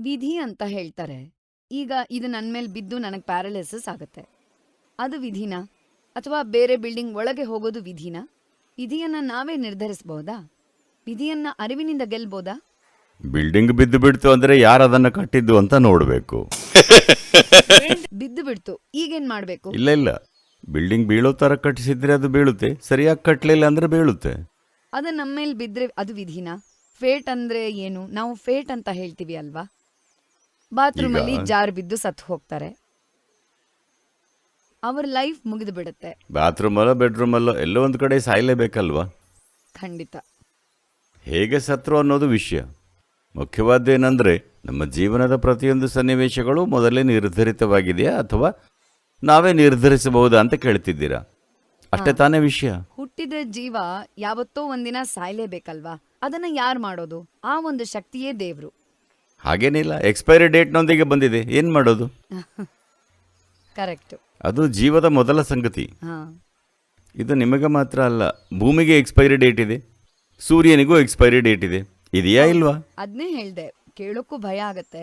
ವಿಧಿ ಅಂತ ಹೇಳ್ತಾರೆ. ಈಗ ಇದು ನನ್ಮೇಲ್ ಬಿದ್ದು ನನಗ್ ಪ್ಯಾರಾಲಿಸಿಸ್ ಆಗುತ್ತೆ ಅದು ವಿಧಿನಾ? ಅಥವಾ ಬೇರೆ ಬಿಲ್ಡಿಂಗ್ ಒಳಗೆ ಹೋಗೋದು ವಿಧಿನಾ? ವಿಧಿಯನ್ನ ನಾವೇ ನಿರ್ಧರಿಸಬಹುದಾ ವಿಧಿಯನ್ನ ಅರಿವಿನಿಂದ ಗೆಲ್ಬೋದಾ? ಬಿಲ್ಡಿಂಗ್ ಬಿದ್ದು ಬಿಡ್ತು ಅಂದ್ರೆ ಯಾರು ಅದನ್ನ ಕಟ್ಟಿದ್ದು ಅಂತ ನೋಡ್ಬೇಕು ಬಿದ್ದು ಬಿಡ್ತು. ಈಗೇನ್ ಮಾಡ್ಬೇಕು? ಇಲ್ಲ ಇಲ್ಲ ಬಿಲ್ಡಿಂಗ್ ಬೀಳೋ ತರ ಕಟ್ಟಿಸಿದ್ರೆ ಅದು ಬೀಳುತ್ತೆ ಸರಿಯಾಗಿ ಕಟ್ಟಲಿಲ್ಲ ಅಂದ್ರೆ ಬೀಳುತ್ತೆ ಅದು ನಮ್ಮೇಲ್ ಬಿದ್ರೆ ಅದು ವಿಧಿನಾ? ಫೇಟ್ ಅಂದ್ರೆ ಏನು? ನಾವು ಫೇಟ್ ಅಂತ ಹೇಳ್ತೀವಿ ಅಲ್ವಾ? ಬಾತ್ರೂಮಲ್ಲಿ ಅಲ್ಲಿ ಜಾರ್ ಬಿದ್ದು ಸತ್ತು ಹೋಗ್ತಾರೆ. ಅವ್ರ ಲೈಫ್ ಮುಗಿದು ಬಿಡುತ್ತೆ. ಬಾತ್ರೂಮ್ ಅಲ್ಲೋ ಬೆಡ್ರೂಮ್ ಅಲ್ಲೋ ಎಲ್ಲೋ ಒಂದ್ ಕಡೆ ಸಾಯ್ಲೇಬೇಕಲ್ವಾ ಖಂಡಿತ. ಹೇಗೆ ಸತ್ರು ಅನ್ನೋದು ವಿಷಯ ಮುಖ್ಯವಾದ್ದೇನೆಂದ್ರೆ ನಮ್ಮ ಜೀವನದ ಪ್ರತಿಯೊಂದು ಸನ್ನಿವೇಶಗಳು ಮೊದಲೇ ನಿರ್ಧರಿತವಾಗಿದೆಯಾ ಅಥವಾ ನಾವೇ ನಿರ್ಧರಿಸಬಹುದು ಅಂತ ಕೇಳ್ತಿದ್ದೀರಾ ಅಷ್ಟೇ ತಾನೇ ವಿಷಯ ಹುಟ್ಟಿದ ಜೀವ ಯಾವತ್ತೋ ಒಂದಿನ ಸಾಯ್ಲೇಬೇಕಲ್ವಾ? ಅದನ್ನ ಯಾರ್ ಮಾಡೋದು? ಆ ಒಂದು ಶಕ್ತಿಯೇ ದೇವ್ರು. ಹಾಗೇನಿಲ್ಲ ಎಕ್ಸ್ಪೈರಿ ಡೇಟ್ನೊಂದಿಗೆ ಬಂದಿದೆ. ಏನು ಮಾಡೋದು? ಕರೆಕ್ಟ್. ಅದು ಜೀವದ ಮೊದಲ ಸಂಗತಿ. ಇದು ನಿಮಗೆ ಮಾತ್ರ ಅಲ್ಲ. ಭೂಮಿಗೆ ಎಕ್ಸ್ಪೈರಿ ಡೇಟ್ ಇದೆ. ಸೂರ್ಯನಿಗೂ ಎಕ್ಸ್ಪೈರಿ ಡೇಟ್ ಇದೆ. ಇದೆಯಾ ಇಲ್ವಾ? ಅದನ್ನೇ ಹೇಳಿದೆ. ಕೇಳೋಕ್ಕೂ ಭಯ ಆಗತ್ತೆ.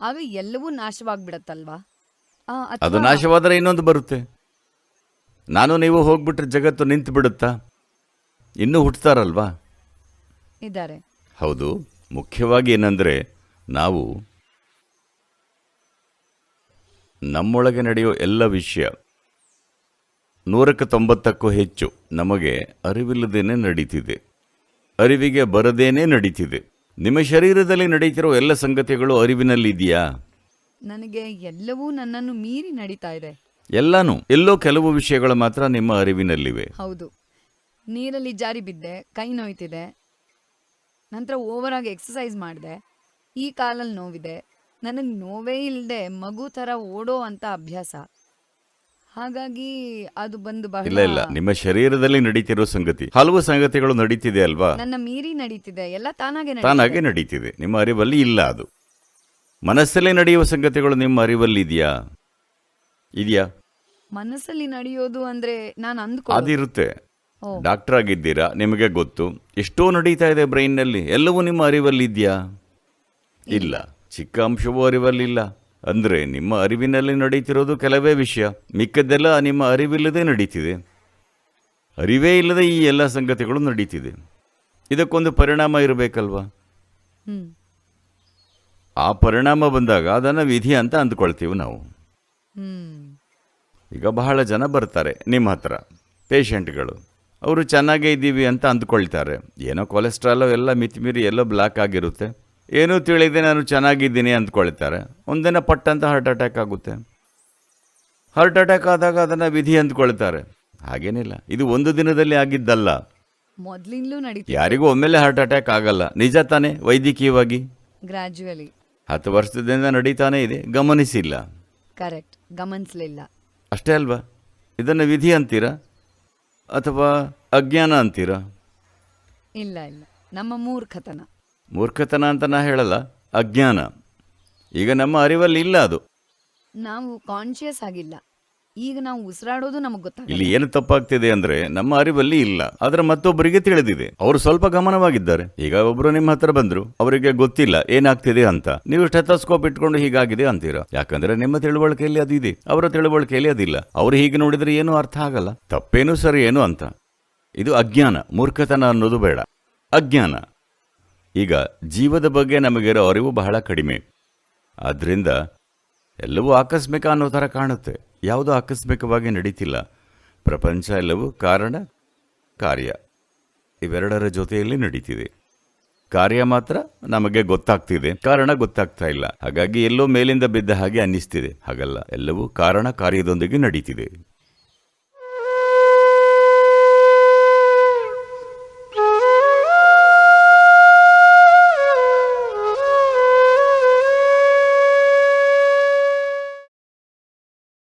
ಆಗ ಎಲ್ಲವೂ ನಾಶವಾಗ್ಬಿಡತ್ತಲ್ವಾ? ಅದು ನಾಶವಾದರೆ ಇನ್ನೊಂದು ಬರುತ್ತೆ. ನಾನು ನೀವು ಹೋಗ್ಬಿಟ್ರೆ ಜಗತ್ತು ನಿಂತು ಬಿಡುತ್ತಾ ಇನ್ನೂ ಹುಟ್ಟುತ್ತಾರಲ್ವಾ ಇದ್ದಾರೆ. ಹೌದು. ಮುಖ್ಯವಾಗಿ ಏನಂದ್ರೆ ನಾವು ನಮ್ಮೊಳಗೆ ನಡೆಯೋ ಎಲ್ಲ ವಿಷಯ ನೂರಕ್ಕೆ ತೊಂಬತ್ತಕ್ಕೂ ಹೆಚ್ಚು ನಮಗೆ ಅರಿವಿಲ್ಲದೇನೆ ನಡೀತಿದೆ ಅರಿವಿಗೆ ಬರದೇನೆ ನಡೀತಿದೆ ನಿಮ್ಮ ಶರೀರದಲ್ಲಿ ನಡೀತಿರೋ ಎಲ್ಲ ಸಂಗತಿಗಳು ಅರಿವಿನಲ್ಲಿದೆಯಾ ನನಗೆ ಎಲ್ಲವೂ ನನ್ನನ್ನು ಮೀರಿ ನಡೀತಾ ಇದೆ. ಎಲ್ಲಾನು ಎಲ್ಲೋ ಕೆಲವು ವಿಷಯಗಳು ಮಾತ್ರ ನಿಮ್ಮ ಅರಿವಿನಲ್ಲಿವೆ ಹೌದು. ನೀರಲ್ಲಿ ಜಾರಿ ಬಿದ್ದೆ, ಕೈ ನೋಯ್ತಿದೆ. ನಂತರ ಓವರ್ ಆಗಿ ಎಕ್ಸಸೈಸ್ ಮಾಡಿದೆ. ಈ ಕಾಲಲ್ ನೋವಿದೆ. ನನಗ್ ನೋವೇ ಇಲ್ದೆ ಮಗು ತರ ಓಡೋ ಅಂತ ಅಭ್ಯಾಸ. ಹಾಗಾಗಿ ಅದು ಬಂದು ಇಲ್ಲ ಬಹಳ ಇಲ್ಲ ನಿಮ್ಮ ಶರೀರದಲ್ಲಿ ನಡೀತಿರೋ ಸಂಗತಿ ಹಲವು ಸಂಗತಿಗಳು ನಡೀತಿದೆ ಅಲ್ವಾ ನನ್ನ ಮೀರಿ ನಡೀತಿದೆ. ಎಲ್ಲ ತಾನಾಗೆ ತಾನಾಗೆ ನಡೀತಿದೆ. ನಡೀತಿದೆ ನಿಮ್ಮ ಅರಿವಲ್ಲಿ ಇಲ್ಲ ಅದು ಮನಸ್ಸಲ್ಲೇ ನಡೆಯುವ ಸಂಗತಿಗಳು ನಿಮ್ಮ ಅರಿವಲ್ಲಿ ಇದೆಯಾ ಇದೆಯಾ ಮನಸ್ಸಲ್ಲಿ ನಡೆಯೋದು ಅಂದ್ರೆ ನಾನು ಅಂದ್ಕೊಳ್ಳೋದು. ಅದಿರುತ್ತೆ ಓ. ಡಾಕ್ಟರ್ ಆಗಿದ್ದೀರಾ ನಿಮಗೆ ಗೊತ್ತು ಎಷ್ಟೋ ನಡೀತಾ ಇದೆ ಬ್ರೈನ್ನಲ್ಲಿ ಎಲ್ಲವೂ ನಿಮ್ಮ ಅರಿವಲ್ಲಿ ಇದೆಯಾ ಇಲ್ಲ. ಚಿಕ್ಕ ಅಂಶವೂ ಅರಿವಲ್ಲಿಲ್ಲ. ಅಂದ್ರೆ ನಿಮ್ಮ ಅರಿವಿನಲ್ಲಿ ನಡೀತಿರೋದು ಕೆಲವೇ ವಿಷಯ. ಮಿಕ್ಕದ್ದೆಲ್ಲ ನಿಮ್ಮ ಅರಿವಿಲ್ಲದೆ ನಡೀತಿದೆ. ಅರಿವೇ ಇಲ್ಲದೆ ಈ ಎಲ್ಲ ಸಂಗತಿಗಳು ನಡೀತಿದೆ. ಇದಕ್ಕೊಂದು ಪರಿಣಾಮ ಇರಬೇಕಲ್ವಾ. ಆ ಪರಿಣಾಮ ಬಂದಾಗ ಅದನ್ನು ವಿಧಿ ಅಂತ ಅಂದ್ಕೊಳ್ತೀವಿ ನಾವು. ಈಗ ಬಹಳ ಜನ ಬರ್ತಾರೆ ನಿಮ್ಮ ಹತ್ರ. ಪೇಷಂಟ್ಗಳು. ಅವರು ಚೆನ್ನಾಗೇ ಇದ್ದೀವಿ ಅಂತ ಅಂದ್ಕೊಳ್ತಾರೆ. ಏನೋ ಕೊಲೆಸ್ಟ್ರಾಲು ಎಲ್ಲ ಮಿತಿಮೀರಿ ಎಲ್ಲೋ ಬ್ಲಾಕ್ ಆಗಿರುತ್ತೆ. ಏನೂ ತಿಳಿದೆ ನಾನು ಚೆನ್ನಾಗಿದ್ದೀನಿ ಅಂದ್ಕೊಳ್ತಾರೆ. ಒಂದಿನ ಪಟ್ಟಂತ ಹಾರ್ಟ್ ಅಟ್ಯಾಕ್ ಆಗುತ್ತೆ. ಹಾರ್ಟ್ ಅಟ್ಯಾಕ್ ಆದಾಗ ಅದನ್ನು ವಿಧಿ ಅಂದ್ಕೊಳ್ತಾರೆ. ಹಾಗೇನಿಲ್ಲ. ಇದು ಒಂದು ದಿನದಲ್ಲಿ ಆಗಿದ್ದಲ್ಲ. ಮೊದ್ಲಿಂದಲೂ. ಯಾರಿಗೂ ಒಮ್ಮೆಲೆ ಹಾರ್ಟ್ ಅಟ್ಯಾಕ್ ಆಗಲ್ಲ. ನಿಜ ತಾನೇ ವೈದ್ಯಕೀಯವಾಗಿ? ಗ್ರಾಜುಯಲಿ. ಹತ್ತು ವರ್ಷದಿಂದ ನಡೀತಾನೇ ಇದೆ. ಗಮನಿಸಿಲ್ಲ. ಕರೆಕ್ಟ್. ಗಮನಿಸಲಿಲ್ಲ. ಅಷ್ಟೇ ಅಲ್ವಾ? ಇದನ್ನು ವಿಧಿ ಅಂತೀರಾ? ಅಥವಾ ಅಜ್ಞಾನ ಅಂತೀರಾ? ಇಲ್ಲ ಇಲ್ಲ. ನಮ್ಮ ಮೂರ್ಖತನ. ಮೂರ್ಖತನ ಅಂತ ನಾ ಹೇಳಲ್ಲ ಅಜ್ಞಾನ. ಈಗ ನಮ್ಮ ಅರಿವಲ್ಲಿ ಇಲ್ಲ ಅದು. ನಾವು ಕಾನ್ಶಿಯಸ್ ಆಗಿಲ್ಲ. ಈಗ ನಾವು ಉಸಿರಾಡೋದು ನಮಗೆ ಗೊತ್ತಾಗಲ್ಲ. ಇಲ್ಲಿ ಏನು ತಪ್ಪಾಗ್ತಿದೆ ಅಂದ್ರೆ ನಮ್ಮ ಅರಿವಲ್ಲಿ ಇಲ್ಲ. ಆದ್ರೆ ಮತ್ತೊಬ್ಬರಿಗೆ ತಿಳಿದಿದೆ. ಅವರು ಸ್ವಲ್ಪ ಗಮನವಾಗಿದ್ದಾರೆ. ಈಗ ಒಬ್ರು ನಿಮ್ಮ ಹತ್ರ ಬಂದ್ರು. ಅವರಿಗೆ ಗೊತ್ತಿಲ್ಲ ಏನಾಗ್ತಿದೆ ಅಂತ. ನೀವು ಸ್ಟೆಥೋಸ್ಕೋಪ್ ಇಟ್ಕೊಂಡು ಹೀಗಾಗಿದೆ ಅಂತೀರಾ? ಯಾಕಂದ್ರೆ ನಿಮ್ಮ ತಿಳುವಳಿಕೆಯಲ್ಲಿ ಅದು ಇದೆ. ಅವರ ತಿಳುವಳಿಕೆಯಲ್ಲಿ ಅದಿಲ್ಲ. ಅವ್ರು ಹೀಗೆ ನೋಡಿದ್ರೆ ಏನು ಅರ್ಥ ಆಗಲ್ಲ. ತಪ್ಪೇನು ಸರಿ ಏನು ಅಂತ. ಇದು ಅಜ್ಞಾನ. ಮೂರ್ಖತನ ಅನ್ನೋದು ಬೇಡ. ಅಜ್ಞಾನ. ಈಗ ಜೀವದ ಬಗ್ಗೆ ನಮಗಿರೋ ಅರಿವು ಬಹಳ ಕಡಿಮೆ. ಆದ್ದರಿಂದ ಎಲ್ಲವೂ ಆಕಸ್ಮಿಕ ಅನ್ನೋ ಥರ ಕಾಣುತ್ತೆ. ಯಾವುದೂ ಆಕಸ್ಮಿಕವಾಗಿ ನಡೀತಿಲ್ಲ. ಪ್ರಪಂಚ ಎಲ್ಲವೂ ಕಾರಣ, ಕಾರ್ಯ. ಇವೆರಡರ ಜೊತೆಯಲ್ಲಿ ನಡೀತಿದೆ. ಕಾರ್ಯ ಮಾತ್ರ ನಮಗೆ ಗೊತ್ತಾಗ್ತಿದೆ. ಕಾರಣ ಗೊತ್ತಾಗ್ತಾ ಇಲ್ಲ. ಹಾಗಾಗಿ ಎಲ್ಲೋ ಮೇಲಿಂದ ಬಿದ್ದ ಹಾಗೆ ಅನ್ನಿಸ್ತಿದೆ. ಹಾಗಲ್ಲ. ಎಲ್ಲವೂ ಕಾರಣ ಕಾರ್ಯದೊಂದಿಗೆ ನಡೀತಿದೆ.